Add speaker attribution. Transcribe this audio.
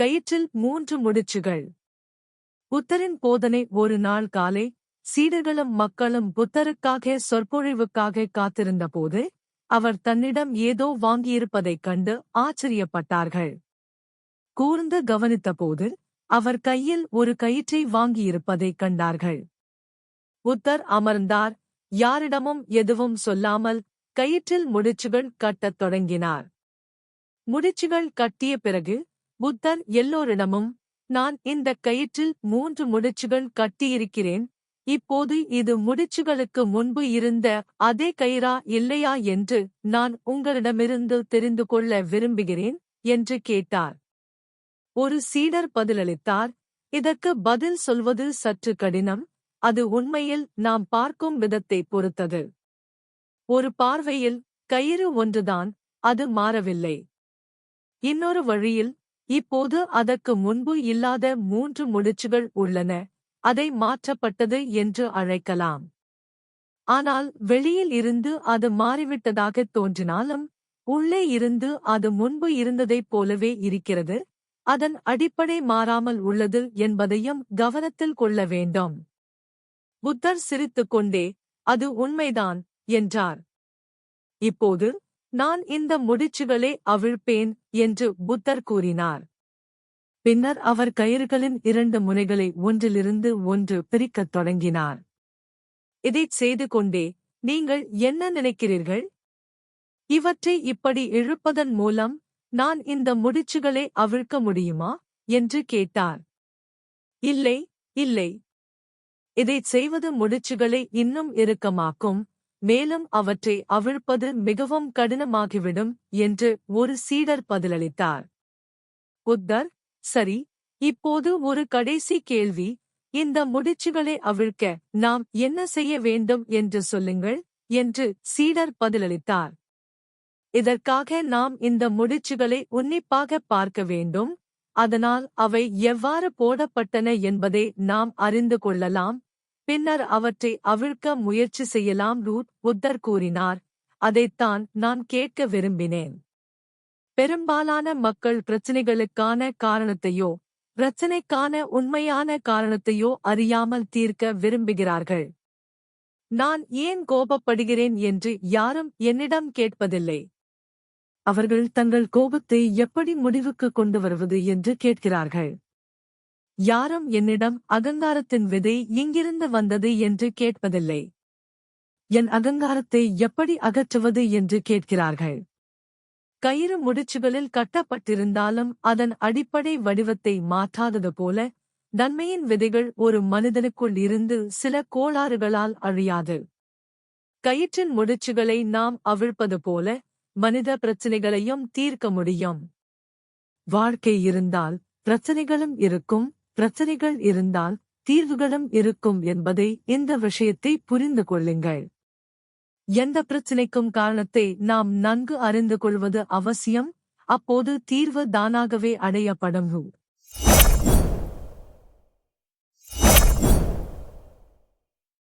Speaker 1: கயிற்றில் மூன்று முடிச்சுகள். புத்தரின் போதனை ஒரு நாள் காலை சீடர்களும் மக்களும் புத்தருக்காக சொற்பொழிவுக்காக காத்திருந்தபோது அவர் தன்னிடம் ஏதோ வாங்கியிருப்பதைக் கண்டு ஆச்சரியப்பட்டார்கள். கூர்ந்து கவனித்தபோது அவர் கையில் ஒரு கயிற்றை வாங்கியிருப்பதைக் கண்டார்கள். புத்தர் அமர்ந்தார் யாரிடமும் எதுவும் சொல்லாமல் கயிற்றில் முடிச்சுகள் கட்டத் தொடங்கினார். முடிச்சுகள் கட்டிய பிறகு புத்தர் எல்லோரிடமும் நான் இந்த கயிற்றில் மூன்று முடிச்சுகள் கட்டியிருக்கிறேன். இப்போது இது முடிச்சுகளுக்கு முன்பு இருந்த அதே கயிறா இல்லையா என்று நான் உங்களிடமிருந்து தெரிந்து கொள்ள விரும்புகிறேன் என்று கேட்டார். ஒரு சீடர் பதிலளித்தார் இதற்கு பதில் சொல்வது சற்று கடினம். அது உண்மையில் நாம் பார்க்கும் விதத்தை பொறுத்தது. ஒரு பார்வையில் கயிறு ஒன்றுதான் அது மாறவில்லை. இன்னொரு வழியில் இப்போது அதற்கு முன்பு இல்லாத மூன்று முடிச்சுகள் உள்ளன. அதை மாற்றப்பட்டது என்று அழைக்கலாம். ஆனால் வெளியில் இருந்து அது மாறிவிட்டதாகத் தோன்றினாலும் உள்ளே இருந்து அது முன்பு இருந்ததைப் போலவே இருக்கிறது. அதன் அடிப்படை மாறாமல் உள்ளது என்பதையும் கவனத்தில் கொள்ள வேண்டும். புத்தர் சிரித்துக் கொண்டே அது உண்மைதான் என்றார். இப்போது நான் இந்த முடிச்சுகளை அவிழ்ப்பேன் என்று புத்தர் கூறினார். பின்னர் அவர் கயிறுகளின் இரண்டு முனைகளை ஒன்றிலிருந்து ஒன்று பிரிக்கத் தொடங்கினார். இதைச் செய்து கொண்டே நீங்கள் என்ன நினைக்கிறீர்கள்? இவற்றை இப்படி இழுப்பதன் மூலம் நான் இந்த முடிச்சுகளை அவிழ்க்க முடியுமா? என்று கேட்டார். இல்லை இல்லை. இதைச் செய்வது முடிச்சுகளை இன்னும் இறுக்கமாக்கும். மேலும் அவற்றை அவிழ்ப்பது மிகவும் கடினமாகிவிடும் என்று ஒரு சீடர் பதிலளித்தார். புத்தர் சரி இப்போது ஒரு கடைசி கேள்வி இந்த முடிச்சுகளை அவிழ்க்க நாம் என்ன செய்ய வேண்டும் என்று சொல்லுங்கள் என்று சீடர் பதிலளித்தார். இதற்காக நாம் இந்த முடிச்சுகளை உன்னிப்பாக பார்க்க வேண்டும் அதனால் அவை எவ்வாறு போடப்பட்டன என்பதை நாம் அறிந்து கொள்ளலாம் பின்னர் அவற்றை அவிழ்க்க முயற்சி செய்யலாம் ரூத் புத்தர் கூறினார். அதைத்தான் நான் கேட்க விரும்பினேன். பெரும்பாலான மக்கள் பிரச்சினைகளுக்கான காரணத்தையோ பிரச்சினைக்கான உண்மையான காரணத்தையோ அறியாமல் தீர்க்க விரும்புகிறார்கள். நான் ஏன் கோபப்படுகிறேன் என்று யாரும் என்னிடம் கேட்பதில்லை. அவர்கள் தங்கள் கோபத்தை எப்படி முடிவுக்கு கொண்டு வருவது என்று கேட்கிறார்கள். யாரும் என்னிடம் அகங்காரத்தின் விதை இங்கிருந்து வந்தது என்று கேட்பதில்லை. என் அகங்காரத்தை எப்படி அகற்றுவது என்று கேட்கிறார்கள். கயிறு முடிச்சுகளில் கட்டப்பட்டிருந்தாலும் அதன் அடிப்படை வடிவத்தை மாற்றாதது போல நன்மையின் விதைகள் ஒரு மனிதனுக்குள் இருந்து சில கோளாறுகளால் அழியாது. கயிற்றின் முடிச்சுகளை நாம் அவிழ்ப்பது போல மனித பிரச்சினைகளையும் தீர்க்க முடியும். வாழ்க்கை இருந்தால் பிரச்சனைகளும் இருக்கும் பிரச்சனைகள் இருந்தால் தீர்வுகளும் இருக்கும் என்பதை இந்த விஷயத்தை புரிந்து கொள்ளுங்கள். எந்த பிரச்சினைக்கும் காரணத்தை நாம் நன்கு அறிந்து கொள்வது அவசியம். அப்போது தீர்வு தானாகவே அடையப்படும்.